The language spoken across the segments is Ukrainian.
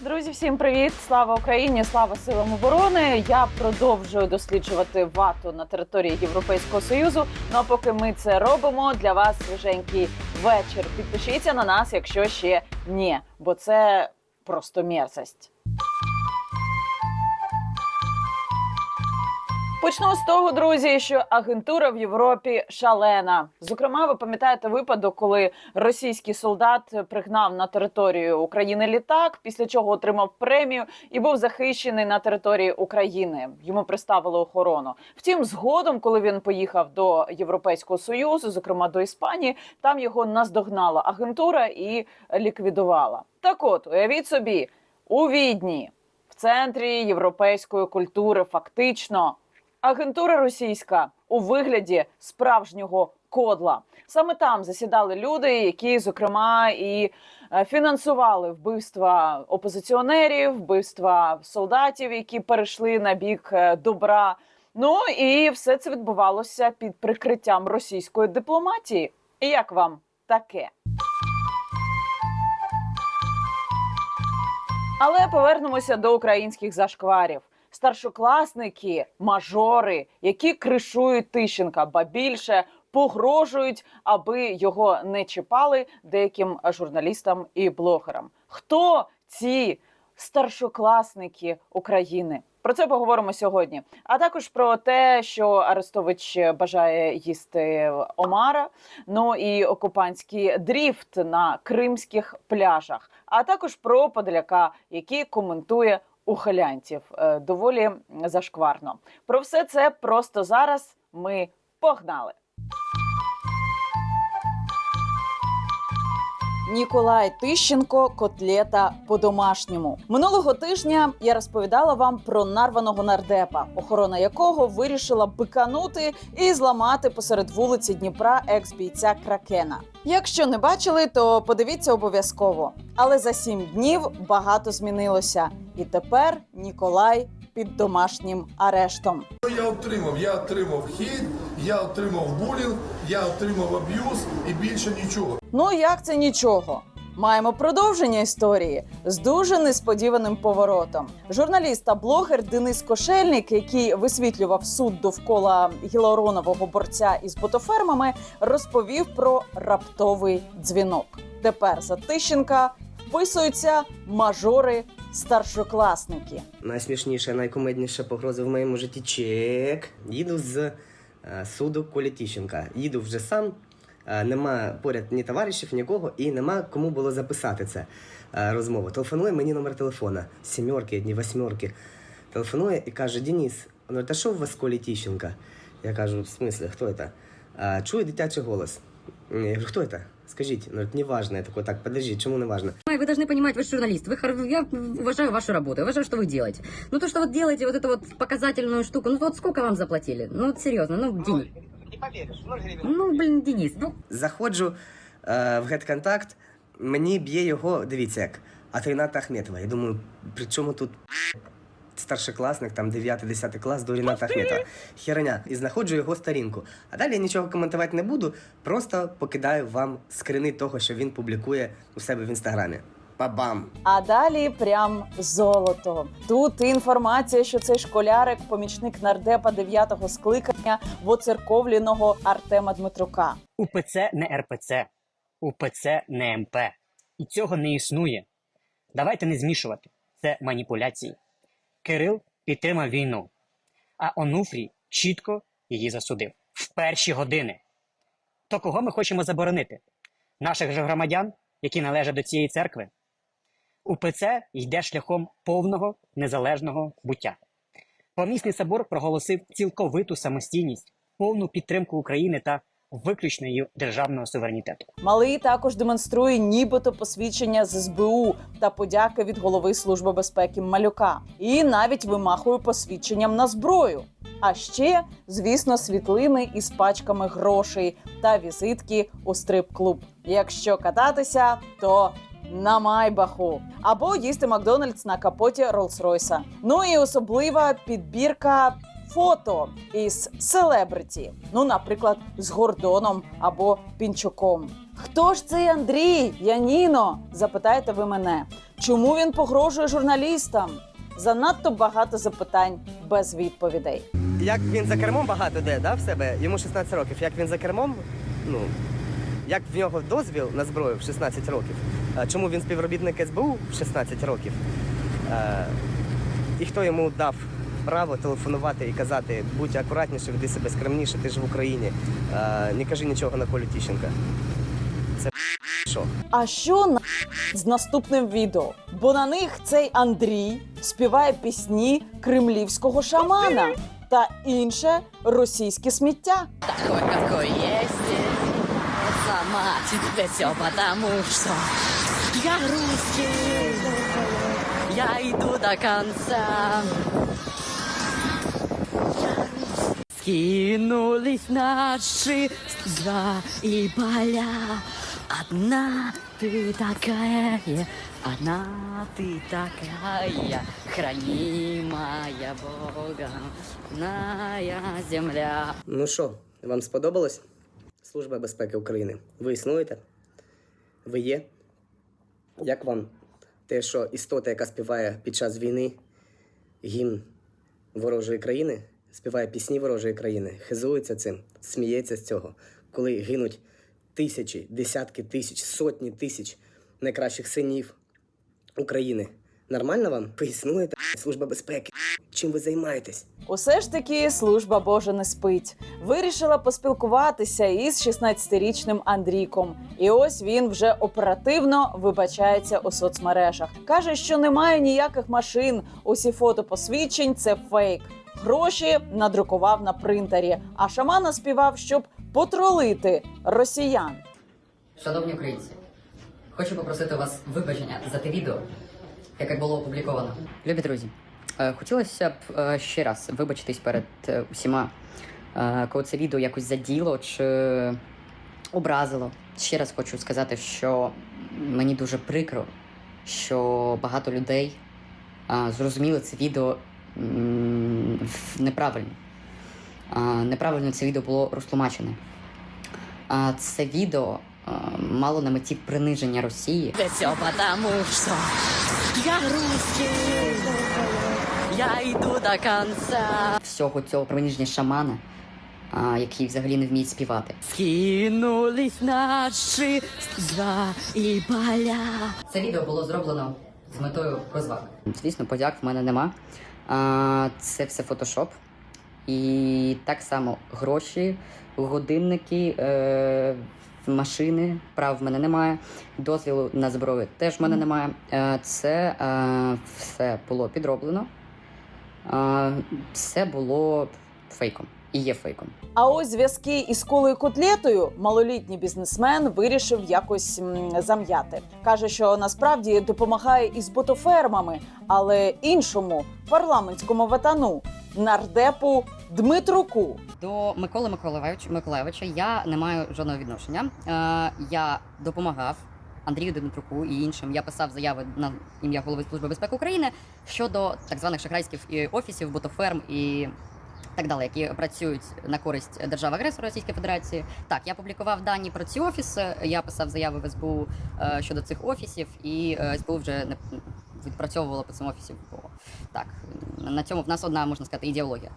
Друзі, всім привіт! Слава Україні! Слава силам оборони! Я продовжую досліджувати вату на території Європейського союзу. Ну а поки ми це робимо, для вас свіженький вечір. Підпишіться на нас, якщо ще ні, бо це просто мерзость. Почну з того, друзі, що агентура в Європі шалена. Зокрема, ви пам'ятаєте випадок, коли російський солдат пригнав на територію України літак, після чого отримав премію і був захищений на території України. Йому приставили охорону. Втім, згодом, коли він поїхав до Європейського союзу, зокрема до Іспанії, там його наздогнала агентура і ліквідувала. Так, от уявіть собі, у Відні, в центрі європейської культури, фактично. Агентура російська у вигляді справжнього кодла. Саме там засідали люди, які, зокрема, і е, фінансували вбивства опозиціонерів, вбивства солдатів, які перейшли на бік е, добра. Ну і все це відбувалося під прикриттям російської дипломатії. І як вам таке? Але повернемося до українських зашкварів. Старшокласники, мажори, які кришують Тищенка, ба більше погрожують, аби його не чіпали деяким журналістам і блогерам. Хто ці старшокласники України? Про це поговоримо сьогодні. А також про те, що Арестович бажає їсти Омара, ну і окупантський дріфт на кримських пляжах, а також про Подоляка, який коментує ухилянтів Е, доволі зашкварно. Про все це просто зараз ми погнали. Ніколай Тищенко котлета по-домашньому минулого тижня я розповідала вам про нарваного нардепа, охорона якого вирішила биканути і зламати посеред вулиці Дніпра екс-бійця Кракена. Якщо не бачили, то подивіться обов'язково. Але за сім днів багато змінилося, і тепер Ніколай під домашнім арештом. Я отримав? Я отримав хід, я отримав булінг, я отримав аб'юз і більше нічого. Ну як це нічого? Маємо продовження історії з дуже несподіваним поворотом. Журналіст та блогер Денис Кошельник, який висвітлював суд довкола гілоронового борця із ботофермами, розповів про раптовий дзвінок. Тепер за Тищенка вписуються мажори старшокласники. Найсмішніша, найкомедніша погроза в моєму житті чек. Їду з суду Колі Тіщенка. Їду вже сам. е, Нема поряд ні товаришів, нікого, і нема кому було записати це е, розмову. Телефонує мені номер телефона. Сімерки, дні восьмерки. Телефонує і каже: Дініс, ну та що у вас Колі Тіщенка? Я кажу, в смислі, хто це? Чує дитячий голос. Я кажу, хто це? Скажіть, ну, говорить, неважно. Я такой, так, подожди, чому не важно? Вы должны понимать, вы же журналист. Вы, хор- я уважаю вашу работу, я уважаю, что вы делаете. Ну, то, что вот делаете вот эту вот показательную штуку, ну, вот сколько вам заплатили? Ну, вот серьезно, ну, Денис. Не поверишь, 0 гривен. Ну, блин, Денис, ну, Заходжу е, в GetContact, мені б'є його, дивіться як, от Ріната Ахметова. Я думаю, при чому тут старшокласник, там 9-10 клас до Ріната Ахметова. Херня. І знаходжу його сторінку. А далі я нічого коментувати не буду, просто покидаю вам скрини того, що він публікує у себе в інстаграмі. Па-бам! А далі прям золото. Тут інформація, що цей школярик, помічник нардепа 9-го скликання воцерковленого Артема Дмитрука. УПЦ не РПЦ, УПЦ не МП. І цього не існує. Давайте не змішувати. Це маніпуляції. Кирил підтримав війну, а Онуфрій чітко її засудив в перші години. То кого ми хочемо заборонити? Наших же громадян, які належать до цієї церкви? УПЦ йде шляхом повного незалежного буття. Помісний собор проголосив цілковиту самостійність, повну підтримку України та виключно її державного суверенітету. Малий також демонструє нібито посвідчення з СБУ та подяки від голови Служби безпеки Малюка, і навіть вимахує посвідченням на зброю. А ще, звісно, світлини із пачками грошей та візитки у стрип-клуб. Якщо кататися, то на Майбаху або їсти Макдональдс на капоті Роллс-Ройса. Ну і особлива підбірка фото із селебриті. Ну, наприклад, з Гордоном або Пінчуком. Хто ж цей Андрій? Яніно? Запитаєте ви мене. Чому він погрожує журналістам? Занадто багато запитань без відповідей. Як він за кермом багато де, да, в себе? Йому 16 років. Як він за кермом, ну, як в нього дозвіл на зброю в 16 років? Чому він співробітник СБУ в 16 років? Е, І хто йому дав право телефонувати і казати, будь акуратніше, веди себе скромніше, ти ж в Україні. Е, Не кажи нічого на Колю Тіщенка. Це що? А що на з наступним відео? Бо на них цей Андрій співає пісні кремлівського шамана та інше російське сміття. Такой, какой есть. Сама тебе все потому, что я русский. Я иду до конца. Скинулись наши два и поля. Одна ты такая, одна ты такая, хранимая Богом, ная земля. Ну що, вам сподобалось? Служба безпеки України. Ви існуєте? Ви є? Як вам те, що істота, яка співає під час війни гімн ворожої країни, співає пісні ворожої країни, хизується цим, сміється з цього, коли гинуть тисячі, десятки тисяч, сотні тисяч найкращих синів України. Нормально вам? Ви існуєте? Служба безпеки. Чим ви займаєтесь? Усе ж таки служба Божа не спить. Вирішила поспілкуватися із 16-річним Андрійком. І ось він вже оперативно вибачається у соцмережах. Каже, що немає ніяких машин. Усі фото посвідчень це фейк. Гроші надрукував на принтері, а шамана співав, щоб потролити росіян. Шановні українці, хочу попросити у вас вибачення за те відео, яке було опубліковано. Любі друзі, е, хотілося б е, ще раз вибачитись перед е, усіма, коли це відео якось заділо чи образило. Ще раз хочу сказати, що мені дуже прикро, що багато людей зрозуміли це відео неправильно. Неправильно це відео було розтлумачене. Це відео мало на меті приниження Росії. Це все потому, що я русский, я йду до кінця. Всього цього приниження шамана, який взагалі не вміє співати. Скинулись наші два і поля. Це відео було зроблено з метою розваг. Звісно, подяк в мене нема. А, це все фотошоп. І так само гроші, годинники, е, машини, прав в мене немає, дозвілу на зброю теж в мене немає. Е, це е, все було підроблено. Все було фейком і є фейком. А ось зв'язки із колою котлетою малолітній бізнесмен вирішив якось зам'яти. каже, що насправді допомагає із ботофермами, але іншому парламентському ветану нардепу Дмитруку. До Миколи Миколаєвича, Миколаєвича я не маю жодного відношення. Е, я допомагав Андрію Дмитруку і іншим. Я писав заяви на ім'я голови Служби безпеки України щодо так званих шахрайських офісів, ботоферм і. Так далі, які працюють на користь держави агресора Російської Федерації. Так, я публікував дані про ці офіси. Я писав заяви в СБУ е, щодо цих офісів, і е, СБУ вже не відпрацьовувала по цим офісі. Так на цьому в нас одна можна сказати ідеологія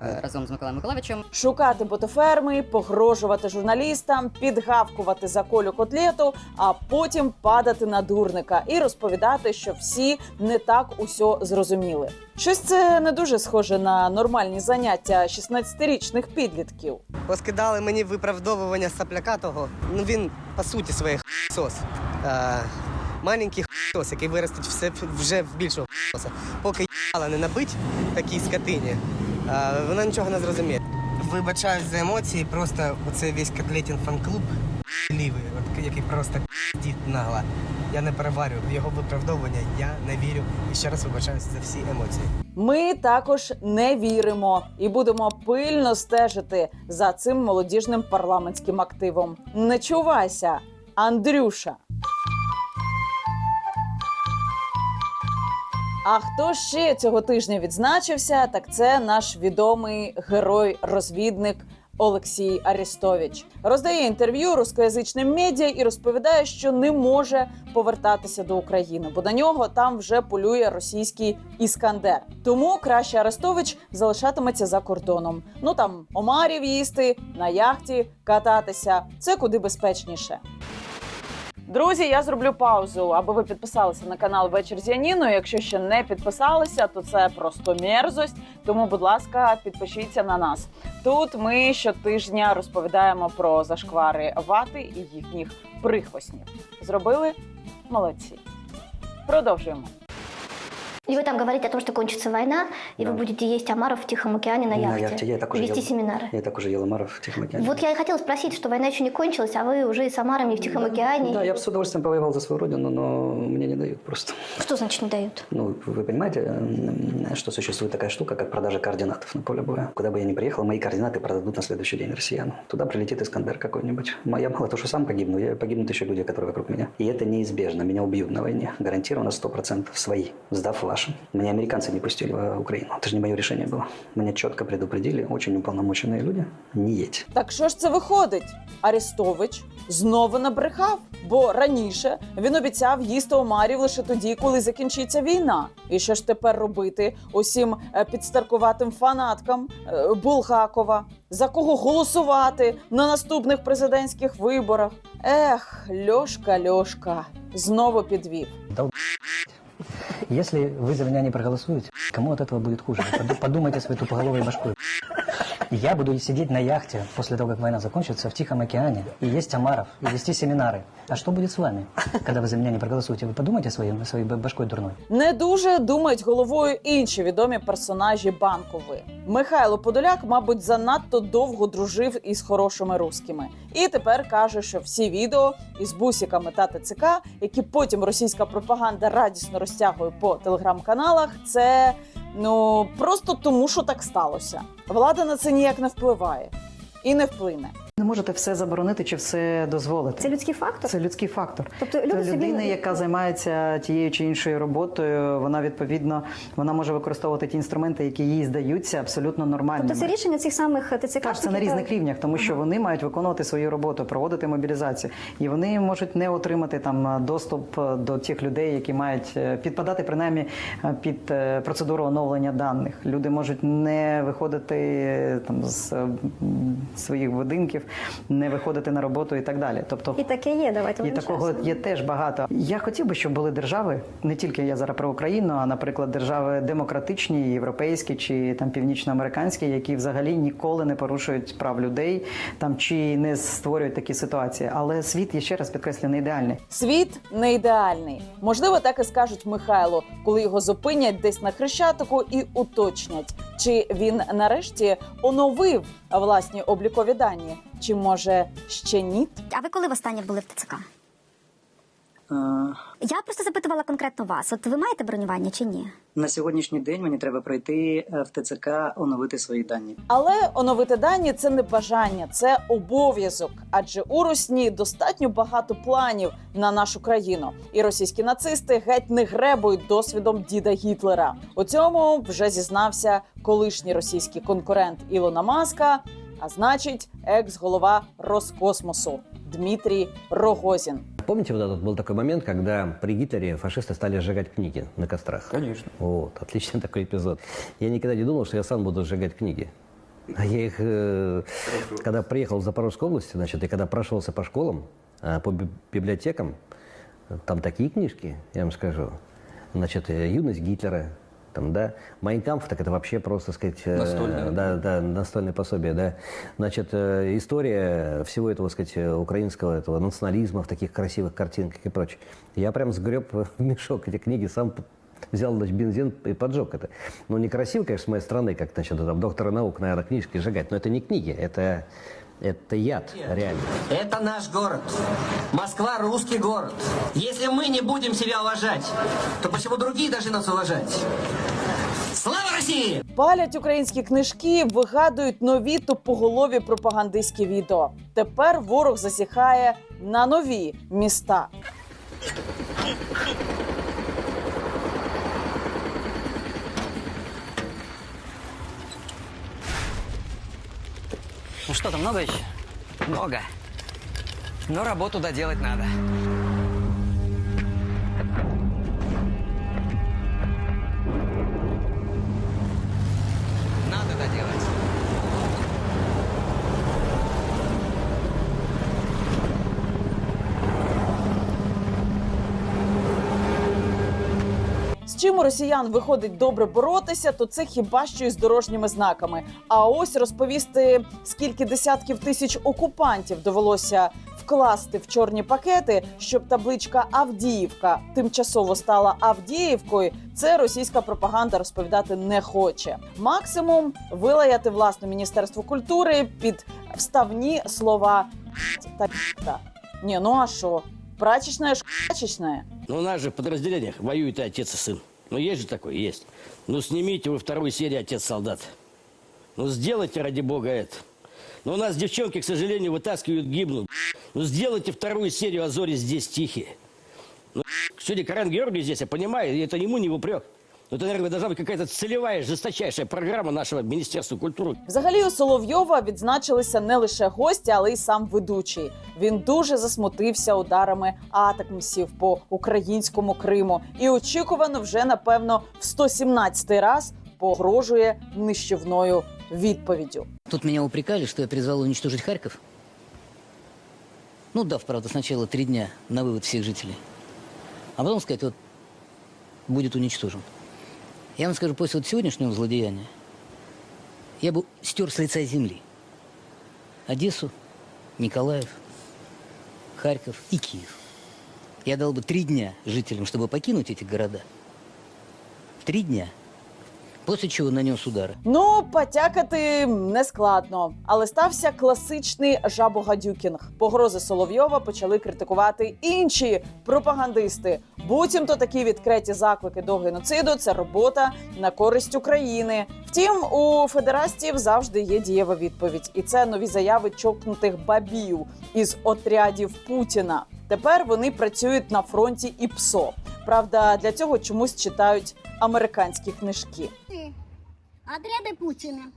разом з Миколаєм Миколаївичем. Шукати ботоферми, погрожувати журналістам, підгавкувати за колю котлету, а потім падати на дурника і розповідати, що всі не так усьо зрозуміли. Щось це не дуже схоже на нормальні заняття 16-річних підлітків. Поскидали мені виправдовування сапляка того. Ну він по суті своїх сос. Е, маленький сос, який виростить все вже в більшого соса. Поки їбала не набить такій скотині, е, вона нічого не зрозуміє. Вибачаюсь за емоції, просто оце весь котлетін фан-клуб лівий, який просто дід нагла. Я не переварю його виправдовування, я не вірю. І ще раз вибачаюсь за всі емоції. Ми також не віримо і будемо пильно стежити за цим молодіжним парламентським активом. Не чувайся, Андрюша. А хто ще цього тижня відзначився? Так це наш відомий герой-розвідник Олексій Арестович. Роздає інтерв'ю рускоязичним медіа і розповідає, що не може повертатися до України, бо на нього там вже полює російський іскандер. Тому краще Арестович залишатиметься за кордоном. Ну там омарів їсти на яхті кататися. Це куди безпечніше. Друзі, я зроблю паузу, аби ви підписалися на канал Вечір з Яніною. Якщо ще не підписалися, то це просто мерзость. Тому, будь ласка, підпишіться на нас. Тут ми щотижня розповідаємо про зашквари вати і їхніх прихвостнів. Зробили молодці. Продовжуємо. И вы там говорите о том, что кончится война, и Да. вы будете есть омаров в Тихом океане на На яхте. яхте я так уже вести ел. семинары. Я так уже ел омаров в Тихом океане. Вот я и хотела спросить, что война еще не кончилась, а вы уже и с омарами в Тихом океане. Да, я бы с удовольствием повоевал за свою родину, но мне не дают просто. Что значит не дают? Ну, вы понимаете, что существует такая штука, как продажа координатов на поле боя. Куда бы я ни приехал, мои координаты продадут на следующий день россиян. Туда прилетит Искандер какой-нибудь. Я мало то, что сам погибну, я погибнут еще люди, которые вокруг меня. И это неизбежно. Меня убьют на войне. Гарантированно 100% свои, сдав вашим. Меня американцы не пустили в Украину. Это же не мое решение было. Меня четко предупредили, очень уполномоченные люди, не едь. Так що ж це виходить? Арестович знову набрехав, бо раніше він обіцяв їсти омарів лише тоді, коли закінчиться війна. І що ж тепер робити усім е, підстаркуватим фанаткам е, Булгакова? За кого голосувати на наступних президентських виборах? Ех, Льошка, Льошка, знову підвів. Если вы за меня не проголосуете, кому от этого будет хуже? Поду- Подумайте своей тупоголовой башкой. Я буду сидеть на яхте после того, как война закончится, в Тихом океане, и есть омаров, и вести семинары. А что будет с вами, когда вы за меня не проголосуете? Вы подумайте своей, своей башкой дурной. Не дуже думають головою інші відомі персонажі банкової. Михайло Подоляк, мабуть, занадто довго дружив із хорошими русскими, і тепер каже, що всі відео із бусиками та ТЦК, які потім російська пропаганда радісно розтягує по телеграм-каналах, це ну просто тому, що так сталося. Влада на це ніяк не впливає і не вплине. Не можете все заборонити чи все дозволити. Це людський фактор? Це людський фактор. Тобто Це люди собі людина, не- яка займається тією чи іншою роботою, вона відповідно вона може використовувати ті інструменти, які їй здаються абсолютно нормальними. Тобто це рішення цих самих ТЦК? Так, це на різних рівнях, тому що вони мають виконувати свою роботу, проводити мобілізацію, і вони можуть не отримати там доступ е, до тих людей, які мають е, підпадати принаймні е, під е, процедуру оновлення даних. Люди можуть не виходити е, там з е, своїх будинків, не виходити на роботу і так далі. Тобто І таке є, давайте і такого є теж багато. Я хотів би, щоб були держави, не тільки я зараз про Україну, а наприклад, держави демократичні, європейські чи там північноамериканські, які взагалі ніколи не порушують прав людей там чи не створюють такі ситуації. Але світ я ще раз підкреслю, не ідеальний. Світ не ідеальний. Можливо, так і скажуть Михайло, коли його зупинять десь на хрещатику і уточнять, чи він нарешті оновив власні облікові дані, чи може ще ні? А ви коли востаннє були в ТЦК? Я просто запитувала конкретно вас. От ви маєте бронювання чи ні? На сьогоднішній день мені треба пройти е, в ТЦК, оновити свої дані. Але оновити дані це не бажання, це обов'язок. Адже у Русні достатньо багато планів на нашу країну, і російські нацисти геть не гребують досвідом діда Гітлера. У цьому вже зізнався колишній російський конкурент Ілона Маска, а значить, екс-голова Роскосмосу Дмитрій Рогозін. Помните, вот этот был такой момент, когда при Гитлере фашисты стали сжигать книги на кострах? Конечно. Вот, отличный такой эпизод. Я никогда не думал, что я сам буду сжигать книги. А я их, э, когда приехал в Запорожскую область, значит, и когда прошелся по школам, э, по би- библиотекам, там такие книжки, я вам скажу. Значит, э, «Юность Гитлера», там, да, «Майнкамф», так это вообще просто, так сказать, э, Настольное. да, да, настольное пособие, да. Значит, э, история всего этого, так сказать, украинского этого национализма в таких красивых картинках и прочее. Я прям сгреб в мешок эти книги, сам взял значит, бензин и поджег это. Ну, некрасиво, конечно, с моей стороны, как, значит, там, доктора наук, наверное, книжки сжигать, но это не книги, это, это яд, реально. Это наш город. Москва – русский город. Если мы не будем себя уважать, то почему другие должны нас уважать? Слава Палять українські книжки, вигадують нові тупоголові пропагандистські відео. Тепер ворог засіхає на нові міста. Ну что там, много еще? Много. Но работу доделать. Надо чим у росіян виходить добре боротися, то це хіба що із дорожніми знаками. А ось розповісти, скільки десятків тисяч окупантів довелося вкласти в чорні пакети, щоб табличка Авдіївка тимчасово стала Авдіївкою. Це російська пропаганда розповідати не хоче. Максимум вилаяти власне міністерство культури під вставні слова та «та». Ні, ну а що? Прачечная ж прачечная. Ну, у нас же в подразделениях воюют и отец, и. Ну, есть же такой, есть. Ну, снимите вы вторую серию «Отец-солдат». Ну, сделайте, ради бога, это. Но у нас девчонки, к сожалению, вытаскивают, гибнут. Ну, сделайте вторую серию «А здесь тихие». Ну, сегодня Карен Георгий здесь, я понимаю, это ему не упрек. Но это, наверное, должна быть какая-то целевая, жесточайшая программа нашего Министерства культуры. Взагалі у Соловйова відзначилися не лише гості, але й сам ведучий. Він дуже засмутився ударами атакмсів по українському Криму і очікувано вже напевно в 117-й раз погрожує нищівною відповіддю. Тут меня упрекали, что я призвал уничтожить Харьков. Ну, дав, правда, сначала три дня на вывод всех жителей. А потом сказать, вот, будет уничтожен. Я вам скажу, после вот сегодняшнего злодеяния я бы стер с лица земли Одессу, Николаев, Харьков и Киев. Я дал бы три дня жителям, чтобы покинуть эти города. Три дня. После чего нанес удары. Ну, потякати не складно, але стався класичний жабогадюкінг. Погрози Соловйова почали критикувати інші пропагандисти. Буцімто такі відкриті заклики до геноциду це робота на користь України. Втім, у федерастів завжди є дієва відповідь, і це нові заяви чокнутих бабів із отрядів Путіна. Тепер вони працюють на фронті і ПСО. Правда, для цього чомусь читають американські книжки. Отряды Путина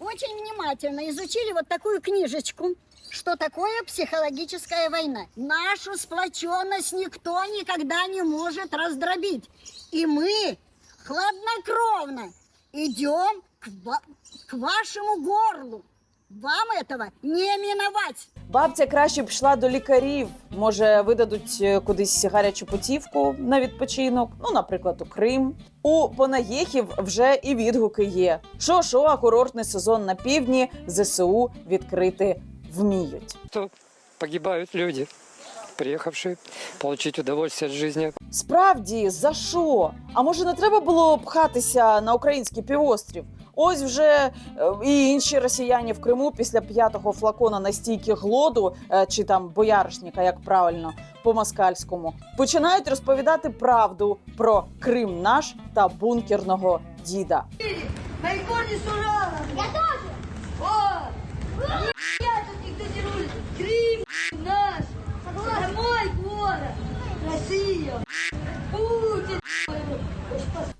очень внимательно изучили вот такую книжечку, что такое психологическая война. Нашу сплоченность никто никогда не может раздробить. И мы хладнокровно идем к, ва- к вашему горлу. Вам этого не миновать. Бабця краще б йшла до лікарів. Може, видадуть е, кудись гарячу путівку на відпочинок, ну, наприклад, у Крим. У Понаєхів вже і відгуки є. Що, що, а курортний сезон на півдні ЗСУ відкрити вміють. то погибают люди, приехавшие получить удовольствие от жизни. Справді, за що? А може не треба було пхатися на український півострів? Ось вже е, і інші росіяни в Криму після п'ятого флакона настійки глоду е, чи там бояришника, як правильно по москальському, починають розповідати правду про Крим наш та бункерного діда. На иконе Сурала! Я тоже! О! Я тут никто не рулит! Крым наш! Мой город! Россия! Путин!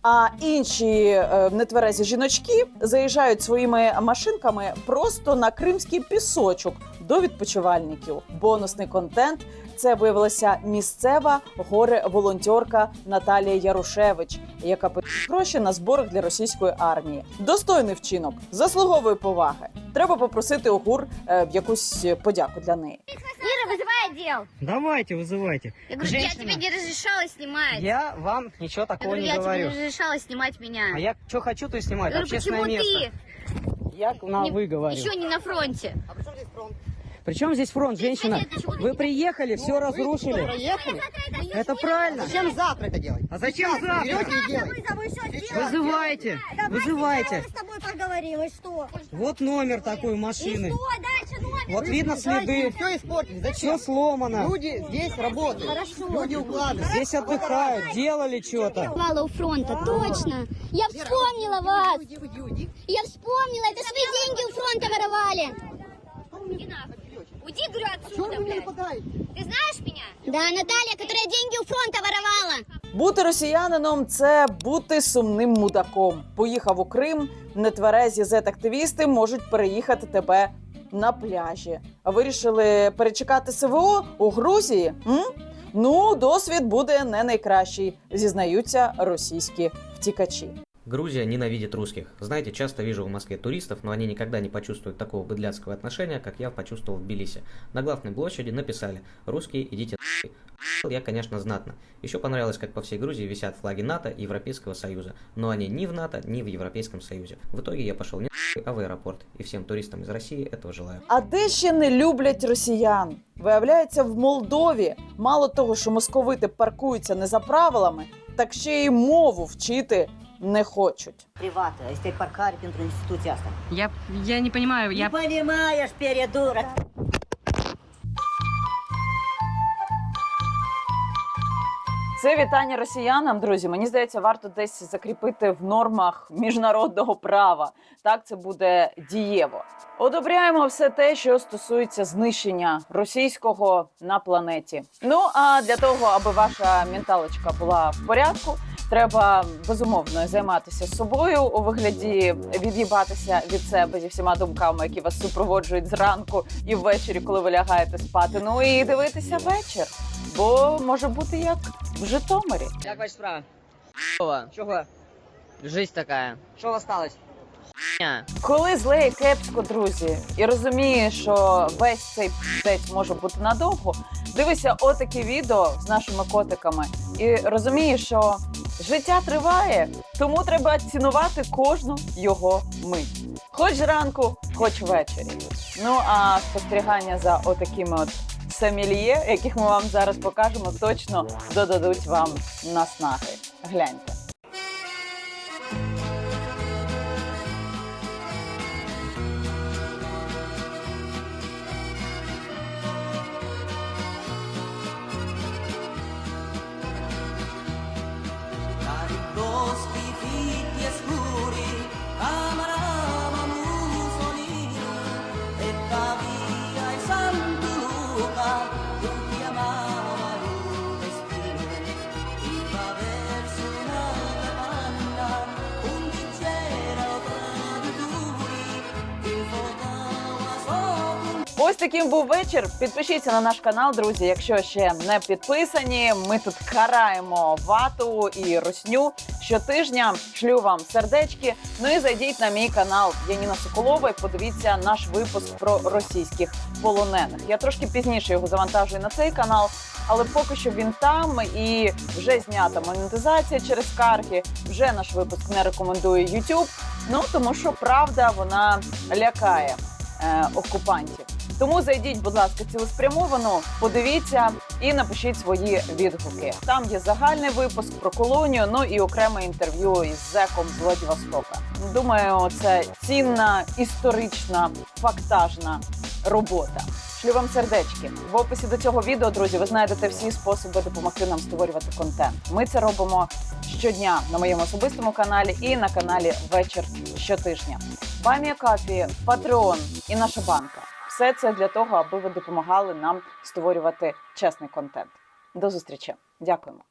А інші е, нетверезі жіночки заїжджають своїми машинками просто на кримський пісочок до відпочивальників. Бонусний контент це виявилася місцева горе-волонтерка Наталія Ярушевич, яка пише гроші на зборах для російської армії. Достойний вчинок, заслуговує поваги. Треба попросити ОГУР е, якусь подяку для неї. Отдел. Давайте, вызывайте. Я говорю, я тебе не разрешала снимать. Я вам ничего Я такого говорю, не я тебе говорю. не разрешала снимать меня. А я что хочу, то и Я снимаю. говорю, Общественное почему место. ты? Я на Не- вы говорю. Еще не на фронте. Причем здесь фронт, женщина? Вы приехали, все разрушили. Проехали? Это правильно. Зачем завтра это делать? А зачем завтра? Берете и делаете. Вызывайте, вызывайте. с тобой поговорим, и что? Вот номер такой машины. дальше номер? Вот видно следы. Все испортили. Все сломано. Люди здесь работают. Хорошо. Люди укладывают. Здесь отдыхают, делали что-то. Вала у фронта, точно. Я вспомнила вас. Я вспомнила, это ж вы деньги у фронта воровали. Уйди, говорю, отсюда, блядь. Ты знаешь меня? Да, Наталья, которая деньги у фронта воровала. Бути росіянином це бути сумним мудаком. Поїхав у Крим, нетверезі зет-активісти можуть переїхати тебе на пляжі. Вирішили перечекати СВО у Грузії. М? Ну, досвід буде не найкращий, зізнаються російські втікачі. Грузия ненавидит русских. Знаете, часто вижу в Москве туристов, но они никогда не почувствуют такого быдляцкого отношения, как я почувствовал в Тбилиси. На главной площади написали «Русские, идите нахуй». Охуел Я, конечно, знатно. Еще понравилось, как по всей Грузии висят флаги НАТО и Европейского Союза, но они ни в НАТО, ни в Европейском Союзе. В итоге я пошел не нахуй, а в аэропорт. И всем туристам из России этого желаю. А де ще не люблять росіян? Виявляється, в Молдові мало того, що московити паркуються не за правилами, так ще й мову вчити не хочуть. Приват, а если паркарь институте ясно. Я, я не понимаю, я... Не понимаешь, передурок. Це вітання росіянам, друзі. Мені здається, варто десь закріпити в нормах міжнародного права. Так це буде дієво. Одобряємо все те, що стосується знищення російського на планеті. Ну а для того, аби ваша менталочка була в порядку, треба безумовно займатися собою у вигляді від'їбатися від себе зі всіма думками, які вас супроводжують зранку і ввечері, коли ви лягаєте спати. Ну і дивитися вечір. Бо може бути як в Житомирі. Як ваша справа? Чого? Чого? Жизнь така. Що вас Хуйня. Коли зле і кепсько, друзі, і розумієш, що весь цей піздець може бути надовго, дивися отакі відео з нашими котиками, і розумієш, що життя триває, тому треба цінувати кожну його мить. Хоч зранку, хоч ввечері. Ну а спостерігання за отакими от самільє, яких ми вам зараз покажемо, точно додадуть вам наснаги. Гляньте. Ось таким був вечір. Підпишіться на наш канал, друзі, якщо ще не підписані. Ми тут караємо вату і росню щотижня. Шлю вам сердечки. Ну і зайдіть на мій канал Яніна Соколова і подивіться наш випуск про російських полонених. Я трошки пізніше його завантажую на цей канал, але поки що він там і вже знята монетизація через скарги. Вже наш випуск не рекомендує YouTube. Ну тому що правда вона лякає е, окупантів. Тому зайдіть, будь ласка, цілеспрямовано, подивіться і напишіть свої відгуки. Там є загальний випуск про колонію, ну і окреме інтерв'ю із зеком з Владивостока. Думаю, це цінна історична фактажна робота. Шлю вам сердечки. В описі до цього відео, друзі, ви знайдете всі способи допомогти нам створювати контент. Ми це робимо щодня на моєму особистому каналі і на каналі Вечір щотижня. Баймія Капі, Патреон і наша банка. Все це для того, аби ви допомагали нам створювати чесний контент. До зустрічі. Дякуємо.